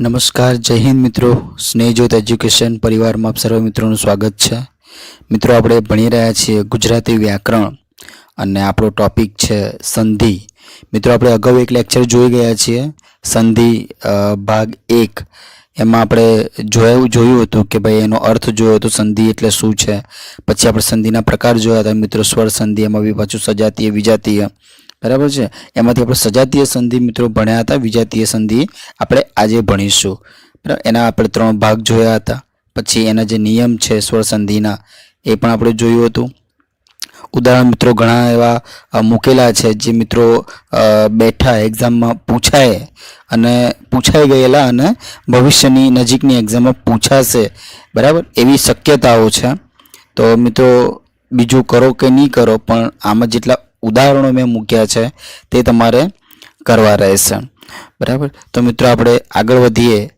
નમસ્કાર, જય હિન્દ મિત્રો. સ્નેહજોત એજ્યુકેશન પરિવારમાં આપ સર્વ મિત્રોનું સ્વાગત છે. મિત્રો, આપણે ભણી રહ્યા છીએ ગુજરાતી વ્યાકરણ અને આપણો ટોપિક છે સંધિ. મિત્રો, આપણે અગાઉ એક લેક્ચર જોઈ ગયા છીએ, સંધિ ભાગ એક. એમાં આપણે જોયું જોયું હતું કે ભાઈ એનો અર્થ જોયો હતો સંધિ એટલે શું છે? પછી આપણે સંધિના પ્રકાર જોયા હતા. મિત્રો, સ્વર સંધિ, એમાં બી પાછું સજાતીય, વિજાતીય બરાબર છે? એમાંથી આપણે સજાતીય સંધિ મિત્રો ભણ્યા હતા, વિજાતીય સંધિ આપણે આજે ભણીશું. બરાબર? એના આપણે ત્રણ ભાગ જોયા હતા. પછી એના જે નિયમ છે સ્વર સંધિના, એ પણ આપણે જોયું હતું. ઉદાહરણ મિત્રો ઘણા એવા મૂકેલા છે જે મિત્રો બેઠા એક્ઝામમાં પૂછાય અને પૂછાઈ ગયેલા અને ભવિષ્યની નજીકની એક્ઝામમાં પૂછાશે. બરાબર? એવી શક્યતાઓ છે. તો મિત્રો, બીજું કરો કે નહીં કરો, પણ આમાં જેટલા ઉદાહરણો મેં મૂક્યા છે, તે તમારે કરવા રહેશે. બરાબર? તો મિત્રો આપણે આગળ વધીએ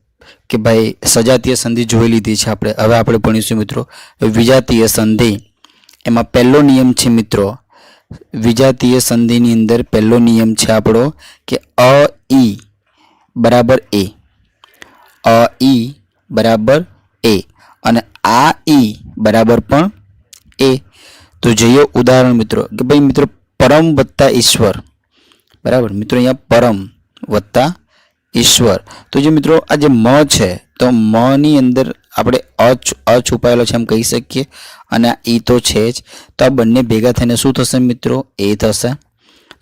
કે ભાઈ સજાતીય સંધિ જોઈ લીધી છે આપણે. હવે આપણે ભણીશું મિત્રો. વિજાતીય સંધિ. એમાં પહેલો નિયમ છે મિત્રો, વિજાતીય સંધિની અંદર પહેલો નિયમ છે આપણો કે અ, ઈ, બરાબર એ. અ, ઈ, બરાબર એ. અને આ ઈ, બરાબર પણ એ. તો જોઈએ ઉદાહરણ મિત્રો, કે ભાઈ મિત્રો પરમ વત્તા ઈશ્વર. બરાબર? મિત્રો, અહીંયા પરમ વત્તા ઈશ્વર. તો જે મિત્રો, આ જે મ છે, તો મની અંદર આપણે અ છ- અ છુપાયેલો છે એમ કહી શકીએ. અને આ ઈ તો છે જ. તો આ બંને ભેગા થઈને શું થશે મિત્રો? એ થશે.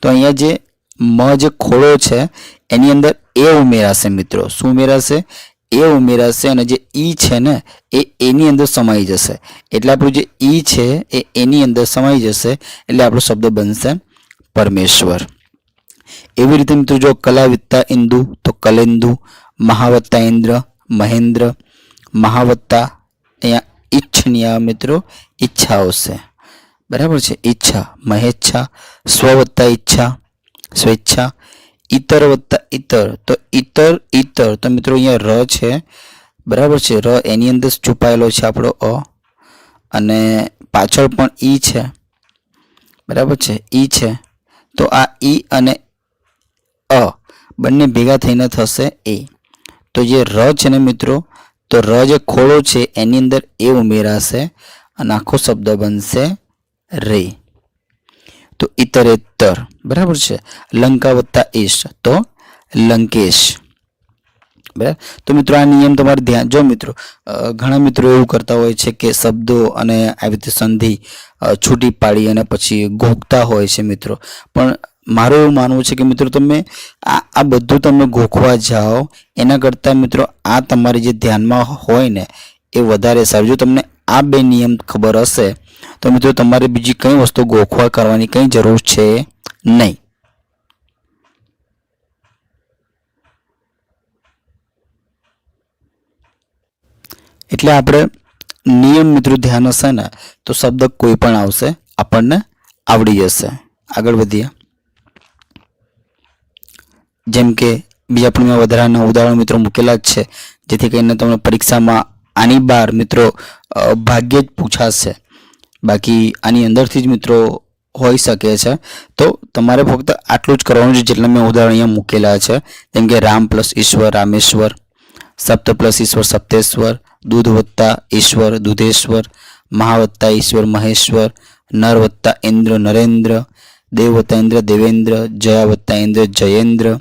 તો અહીંયા જે મ જે ખોળો છે, એની અંદર એ ઉમેરાશે મિત્રો. શું ઉમેરાશે? એ ઉમેરાશે અને જે ઈ છે ને, એ એની અંદર સમાઈ જશે. એટલે આપણું જે ઈ છે, એ એની અંદર સમાઈ જશે, એટલે આપણો શબ્દ બનશે પરમેશ્વર. એવી રીતે મિત્રો જો કલાવિત્તા ઇન્દુ, તો કલેન્દુ, મહાવત્તા ઇન્દ્ર, મહેન્દ્ર, મહાવત્તા અહીંયા ઈચ્છનીય મિત્રો ઈચ્છા આવશે બરાબર છે? ઈચ્છા, મહેચ્છા, સ્વવત્તા ઈચ્છા, સ્વેચ્છા ઈતર વત્તા ઈતર. તો ઈતર ઈતર. તો મિત્રો અહીંયા ર છે. બરાબર છે? ર એની અંદર છુપાયેલો છે આપણો અ. અને પાછળ પણ ઈ છે. બરાબર છે? ઈ છે. તો આ ઈ અને અ બંને ભેગા થઈને થશે એ. તો જે ર છે ને મિત્રો, તો ર જે ખોળો છે એની અંદર એ ઉમેરાશે અને આખો શબ્દ બનશે રે. તો ઇતરેતર. બરાબર છે? લંકા વત્તા ઈશ. તો લંકેશ. બરાબર? તો મિત્રો આ નિયમ તમારે ધ્યાન, જો મિત્રો ઘણા મિત્રો એવું કરતા હોય છે કે શબ્દો અને આવી રીતે સંધિ છૂટી પાડી અને પછી ગોખતા હોય છે મિત્રો. પણ મારું એવું માનવું છે કે મિત્રો તમે આ આ બધું તમે ગોખવા જાઓ, એના કરતાં મિત્રો આ તમારી જે ધ્યાનમાં હોય ને, એ વધારે સારું. જો તમને આ બે નિયમ ખબર હશે? તો મિત્રો, તમારે બીજી કઈ વસ્તુ ગોખવા કરવાની કંઈ જરૂર છે? નહીં. એટલે આપણે નિયમ મિત્રો ધ્યાન હશે ને, તો શબ્દ કોઈ પણ આવશે, આપણને આવડી જશે. આગળ વધીએ. જેમ કે બીજા પણ મેં વધારાના ઉદાહરણ મિત્રો મૂકેલા જ છે, જેથી કરીને તમને પરીક્ષામાં આની બહાર મિત્રો ભાગ્યે જ પૂછાશે. બાકી આની અંદરથી જ મિત્રો હોઈ શકે છે. તો તમારે ફક્ત આટલું જ કરવાનું છે જેટલા મેં ઉદાહરણ અહીંયા મૂકેલા છે. જેમ કે રામ પ્લસ ઈશ્વર, રામેશ્વર, સપ્ત પ્લસ ઈશ્વર, સપ્તેશ્વર, દૂધ વત્તા ઈશ્વર, દૂધેશ્વર, મહા વત્તા ઈશ્વર, મહેશ્વર, નર વત્તા ઇન્દ્ર, નરેન્દ્ર, દેવ વત્તા ઇન્દ્ર, દેવેન્દ્ર, જયા વત્તા ઇન્દ્ર, જયેન્દ્ર,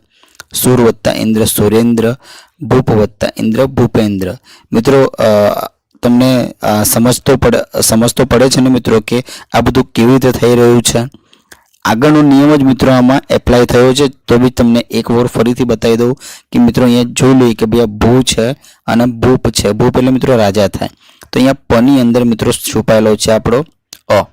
સૂર વત્તા ઇન્દ્ર, સુરેન્દ્ર ભૂપ વત્તા ઇન્દ્ર ભૂપેન્દ્ર. મિત્રો તમને સમજતો પડે સમજતો પડે છે ને મિત્રો કે આ બધું કેવી રીતે થઈ રહ્યું છે? આગળનો નિયમ જ મિત્રો આમાં એપ્લાય થયો છે. તો બી તમને એક વાર ફરીથી બતાવી દઉં કે મિત્રો અહીંયા જોઈ લઈએ કે ભાઈ આ ભૂ છે અને ભૂપ છે. ભૂપ એટલે મિત્રો રાજા થાય. તો અહીંયા પની અંદર મિત્રો છુપાયેલો છે આપણો અ.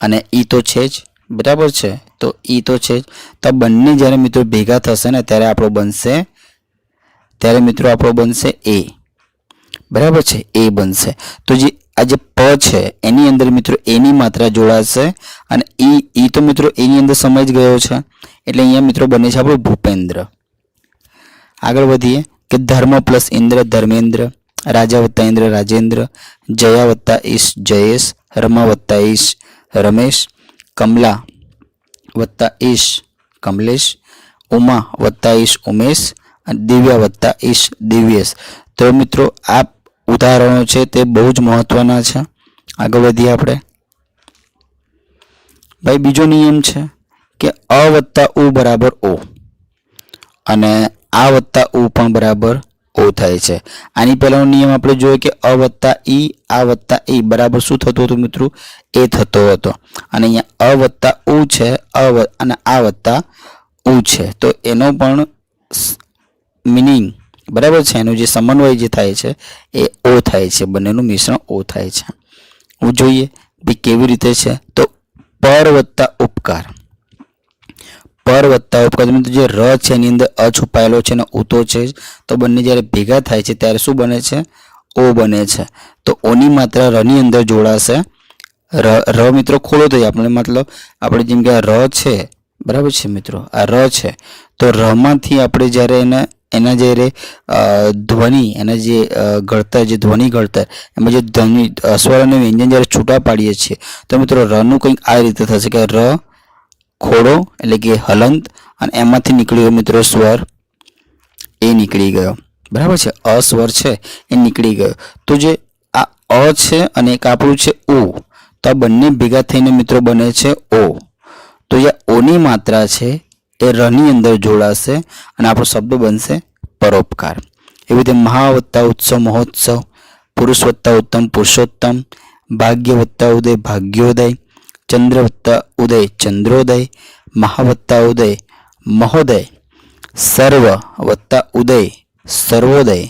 અને ઈ તો છે જ. બરાબર છે? તો ઈ તો છે જ. તો બંને જ્યારે મિત્રો ભેગા થશે ને ત્યારે આપણો બનશે ત્યારે મિત્રો આપણો બનશે એ બરાબર છે? એ બનશે. તો જે આ જે પ છે, એની અંદર મિત્રો એની માત્રા જોડાશે અને ઈ ઈ તો મિત્રો એની અંદર સમય જ ગયો છે. એટલે અહીંયા મિત્રો બને છે આપણું ભૂપેન્દ્ર. આગળ વધીએ કે ધર્મ પ્લસ ઇન્દ્ર ધર્મેન્દ્ર, રાજા વત્તા ઇન્દ્ર રાજેન્દ્ર, જયા વત્તા ઈશ જયેશ, રમા વત્તા ઈશ રમેશ, કમલા વત્તા ઈશ કમલેશ, ઉમા વત્તા ઈશ ઉમેશ દિવ્યા વત્તા ઈશ દિવ્યેશ. તો મિત્રો આ ઉદાહરણો છે તે બહુ જ મહત્વના છે. આગળ વધીએ આપણે. ભાઈ, બીજો નિયમ છે કે અ વત્તા ઉ બરાબર ઓ. અને આ વત્તા ઉ પણ બરાબર ઓ થાય છે. આની પહેલાનો નિયમ આપણે જોયો કે અ વત્તા ઈ, આ વત્તા ઈ. બરાબર શું થતું હતું મિત્રો? એ થતો હતો. અને અહીંયા અ વત્તા ઉ છે, અ અને આ વત્તા ઉ છે. તો એનો પણ મિનિંગ બરાબર છે? એનું જે સમન્વય જે થાય છે, એ ઓ થાય છે. બંનેનું મિશ્રણ ઓ થાય છે. હું જોઈએ બી કેવી રીતે છે? તો પર વત્તા ઉપકાર. પર વત્તા ઉપકાર જે ર છે, એની અંદર અ છુપાયેલો છે અને ઉતો છે તો બંને જ્યારે ભેગા થાય છે, ત્યારે શું બને છે? ઓ બને છે. તો ઓની માત્રા રની અંદર જોડાશે. ર ર મિત્રો ખોલો થઈ આપણે મતલબ આપણે જેમ કે આ ર છે, બરાબર છે મિત્રો? આ ર છે. તો રમાંથી આપણે જ્યારે એને એના જ્યારે રે ધ્વનિ, એના જે ઘડતર, જે ધ્વનિ ઘડતર, એમાં જે ધ્વનિ સ્વર અને વ્યંજન જ્યારે છૂટા પાડીએ છીએ, તો મિત્રો રનું કંઈક આ રીતે થશે કે ર, ખોડો એટલે કે હલંત, અને એમાંથી નીકળ્યો મિત્રો સ્વર, એ નીકળી ગયો. બરાબર છે? અ સ્વર છે, એ નીકળી ગયો. તો જે આ અ છે અને એક આપણું છે ઉ, તો આ બંને ભેગા થઈને મિત્રો બને છે ઓ. તો જે ઓની માત્રા છે એ રની અંદર જોડાશે અને આપણો શબ્દ બનશે પરોપકાર. એવી રીતે મહા વત્તા ઉત્સવ, મહોત્સવ પુરુષ વત્તા ઉત્તમ, પુરુષોત્તમ ભાગ્ય વત્તા ઉદય, ભાગ્યોદય ચંદ્ર વત્તા ઉદય, ચંદ્રોદય મહા વત્તા ઉદય, મહોદય સર્વ વત્તા ઉદય, સર્વોદય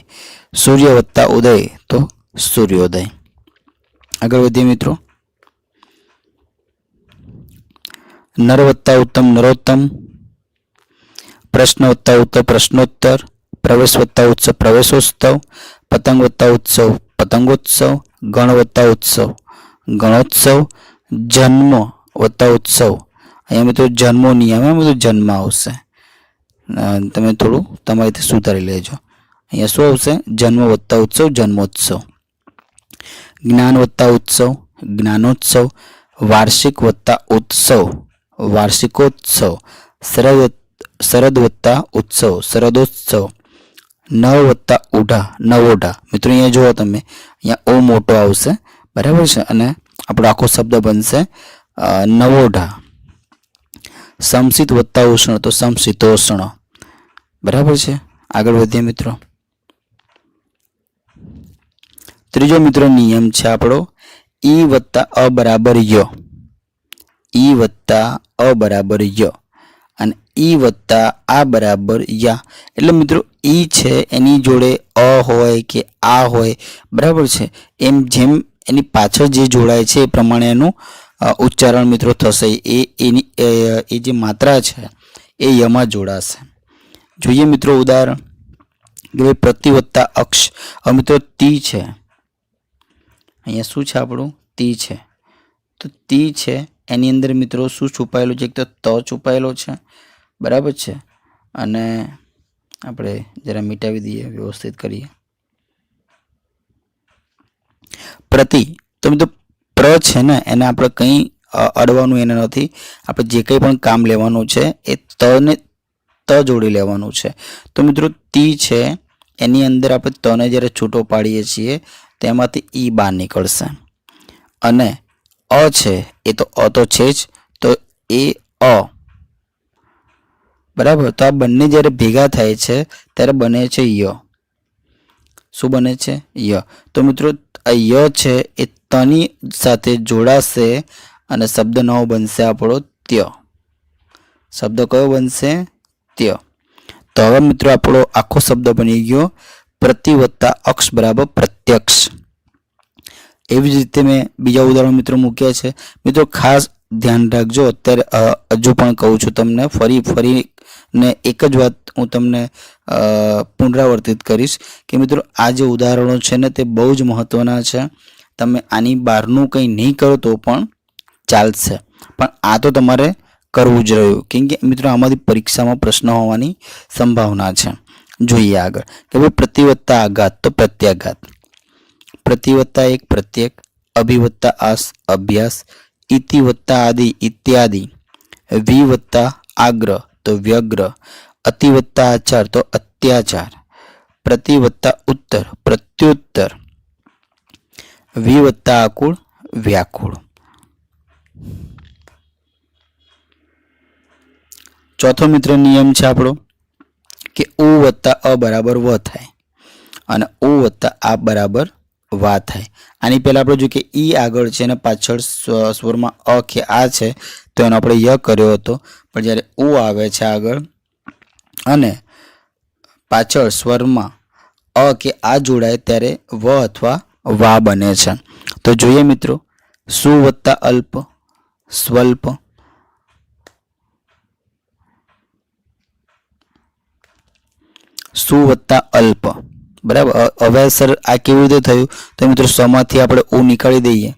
સૂર્ય વત્તા ઉદય તો સૂર્યોદય. આગળ વધીએ મિત્રો. નર વત્તા ઉત્તમ, નરોત્તમ પ્રશ્ન વત્તા ઉત્તર, પ્રશ્નોત્તર પ્રવેશ વત્તા ઉત્સવ પ્રવેશોત્સવ પતંગ વત્તા ઉત્સવ, પતંગોત્સવ ગણ વત્તા ઉત્સવ, ગણોત્સવ જન્મ વત્તા ઉત્સવ. અહીંયા મિત્રો જન્મો નિયમ, એમ બધું જન્મ આવશે. તમે થોડું તમારી રીતે સુધારી લેજો. અહીંયા શું આવશે? જન્મ વત્તા ઉત્સવ, જન્મોત્સવ. જ્ઞાન વત્તા ઉત્સવ, જ્ઞાનોત્સવ. વાર્ષિક વત્તા ઉત્સવ, વાર્ષિકોત્સવ. શરદ શરદ વત્તા ઉત્સવ, શરદોત્સવ નવ વત્તા ઉઢા નવોઢા. મિત્રો, અહીંયા જુઓ તમે, અહીંયા ઓ મોટો આવશે, બરાબર છે? અને આપણો આખો શબ્દ બનશે નવોઢા. સમશીત વત્તા ઉષ્ણ તો સમશીતોષ્ણ. બરાબર છે? આગળ વધીએ મિત્રો. ત્રીજો મિત્રો, નિયમ છે આપણો, ઈ વત્તા અ બરાબર ય. ઈ વત્તા અ બરાબર ય. અને ઈ વત્તા આ બરાબર યા. એટલે મિત્રો, ઈ છે, એની જોડે અ હોય કે આ હોય, બરાબર છે? એમ જેમ એની પાછળ જે જોડાય છે એ પ્રમાણે એનું ઉચ્ચારણ મિત્રો થશે. એ, એની, એ જે માત્રા છે, એ યમાં જોડાશે. જોઈએ મિત્રો ઉદાહરણ. કે ભાઈ પ્રતિ વત્તા અક્ષ. હવે મિત્રો તી છે. અહીંયા શું છે આપણું? તી છે. તો તી છે એની અંદર મિત્રો શું છુપાયેલું છે? એક તો ત છુપાયેલો છે. બરાબર છે? અને આપણે જરા મિટાવી દઈએ, વ્યવસ્થિત કરીએ. પ્રતિ, તો મિત્રો પ્ર છે ને, એને આપણે કંઈ અડવાનું એને નથી. આપણે જે કંઈ પણ કામ લેવાનું છે, એ તને, ત જોડી લેવાનું છે. તો મિત્રો તી છે, એની અંદર આપણે તને જ્યારે છૂટો પાડીએ છીએ, તેમાંથી ઈ બહાર નીકળશે. અને અ છે. એ તો અ તો છે જ. તો એ અ. બરાબર? તો આ બંને જ્યારે ભેગા થાય છે, ત્યારે બને છે ય. શું બને છે? ય. તો મિત્રો, આ ય છે એ તની સાથે જોડાશે અને શબ્દ નવો બનશે આપણો ત્ય. શબ્દ કયો બનશે? ત્ય. તો હવે મિત્રો, આપણો આખો શબ્દ બની ગયો પ્રતિ વત્તા અક્ષ બરાબર પ્રત્યક્ષ. એવી જ રીતે મેં બીજા ઉદાહરણ મિત્રો મૂક્યા છે. મિત્રો, ખાસ ધ્યાન રાખજો. અત્યારે હજુ પણ કહું છું તમને, ફરી ફરી ને એક જ વાત હું તમને પુનરાવર્તિત કરીશ કે મિત્રો, આ જે ઉદાહરણો છે ને, તે બહુ જ મહત્ત્વના છે. તમે આની બહારનું કંઈ નહીં કરો તો પણ ચાલશે. પણ આ તો તમારે કરવું જ રહ્યું. કેમ કે મિત્રો, આમાંથી પરીક્ષામાં પ્રશ્ન હોવાની સંભાવના છે. જોઈએ આગળ. કે ભાઈ, પ્રતિવત્તા આઘાત તો પ્રત્યાઘાત. પ્રતિવત્તા એક પ્રત્યેક, અભિવત્તા આસ, અભ્યાસ ઇતિ વત્તા આદિ, ઇત્યાદિ. વિ વત્તા આગ્રહ, તો વ્યગ્ર અતિ વત્તા આચાર, તો અત્યાચાર. પ્રતિવત્તા પ્રતિ વત્તા ઉત્તર, પ્રત્યુત્તર. વિ વત્તા આકુળ, વ્યાકુળ. ચોથો મિત્ર નિયમ છે આપણો કે ઉ વત્તા અ બરાબર વ થાય. અને ઉ વત્તા આ બરાબર વા થાય. આની પહેલાં આપણે જોઈએ કે ઈ આગળ છે અને પાછળ સ્વ- સ્વરમાં અ કે આ છે, તો એનો આપણે ય કર્યો હતો. પણ જ્યારે ઉ આવે છે આગળ, અને પાછળ સ્વરમાં અ કે આ જોડાય ત્યારે વ અથવા વા બને છે. તો જોઈએ મિત્રો, સુ વત્તા અલ્પ, સ્વલ્પ, સુ વત્તા અલ્પ? બરાબર? હવે સર, આ કેવી રીતે થયું? તો મિત્રો સમાંથી આપણે ઉ નીકાળી દઈએ.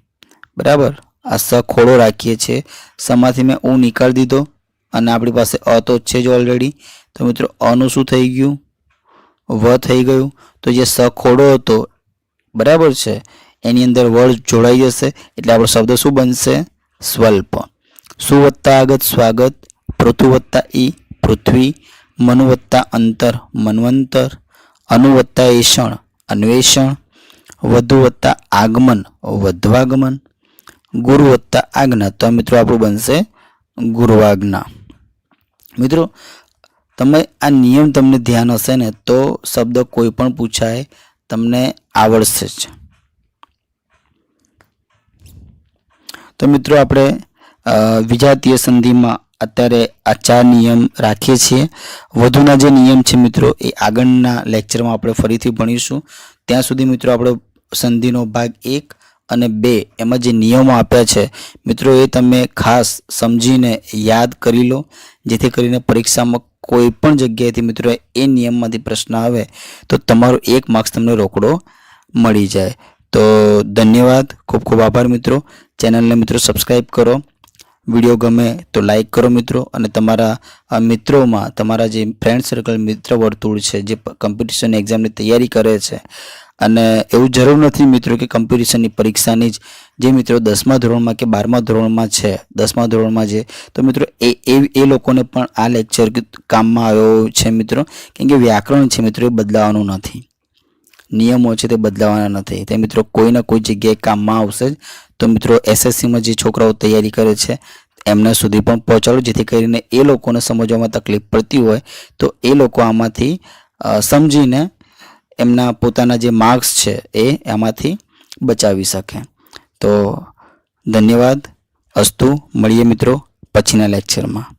બરાબર? આ સ ખોડો રાખીએ છીએ. સમાંથી મેં ઉ નીકાળી દીધો અને આપણી પાસે અ તો છે જ ઓલરેડી તો મિત્રો, અનું શું થઈ ગયું? વ થઈ ગયું. તો જે સ ખોડો હતો, બરાબર છે? એની અંદર વળ જોડાઈ જશે. એટલે આપણો શબ્દ શું બનશે? સ્વલ્પ. સુ વત્તા આગત? સ્વાગત. પૃથુ વત્તા ઈ, પૃથ્વી. મનુ વત્તા અંતર? મનવંતર. અનુ એ એષણ અન્વેષણ. વધુ વત્તા આગમન, વધવાગમન. ગુરુ વત્તા આજ્ઞા. તો મિત્રો આપણું બનશે ગુરુવાજ્ઞા મિત્રો, તમે આ નિયમ તમને ધ્યાન હશે ને, તો શબ્દ કોઈ પણ પૂછાય, તમને આવડશે જ. તો મિત્રો, આપણે વિજાતીય સંધિમાં અત્યારે આ ચાર નિયમ રાખીએ છીએ. વધુના જે નિયમ છે મિત્રો, એ આગળના લેક્ચરમાં આપણે ફરીથી ભણીશું. ત્યાં સુધી મિત્રો આપણો સંધિનો ભાગ એક અને બે એમાં જે નિયમો આપ્યા છે, મિત્રો એ તમે ખાસ સમજીને યાદ કરી લો. જેથી કરીને પરીક્ષામાં કોઈ પણ જગ્યાએથી મિત્રો એ નિયમમાંથી પ્રશ્ન આવે, તો તમારો એક માર્ક્સ તમને રોકડો મળી જાય. તો ધન્યવાદ. ખૂબ ખૂબ આભાર મિત્રો. ચેનલને મિત્રો સબસ્ક્રાઈબ કરો. વીડિયો ગમે તો લાઇક કરો મિત્રો અને તમારા મિત્રોમાં તમારા જે ફ્રેન્ડ સર્કલ મિત્ર વર્તુળ છે, જે કોમ્પિટિશન એક્ઝામની તૈયારી કરે છે. અને એવું જરૂર નથી મિત્રો કે કોમ્પિટિશનની પરીક્ષાની જ, જે મિત્રો દસમા ધોરણમાં કે બારમા ધોરણમાં છે, દસમા ધોરણમાં છે તો મિત્રો એ એ લોકોને પણ આ લેક્ચર કામમાં આવ્યો છે મિત્રો, કેમ કે વ્યાકરણ છે મિત્રો એ બદલાવાનું નથી. નિયમો છે તે બદલાવાના નથી. તે મિત્રો કોઈના કોઈ જગ્યાએ કામમાં આવશે જ. તો મિત્રો એસએસસીમાં જે છોકરાઓ તૈયારી કરે છે, એમના સુધી પણ પહોંચાડો. જેથી કરીને એ લોકોને સમજવામાં તકલીફ પડતી હોય. તો એ લોકો આમાંથી સમજીને એમના પોતાના જે માર્ક્સ છે એ એમાંથી બચાવી શકે. તો ધન્યવાદ. અસ્તુ. મળીએ મિત્રો પછીના લેક્ચરમાં.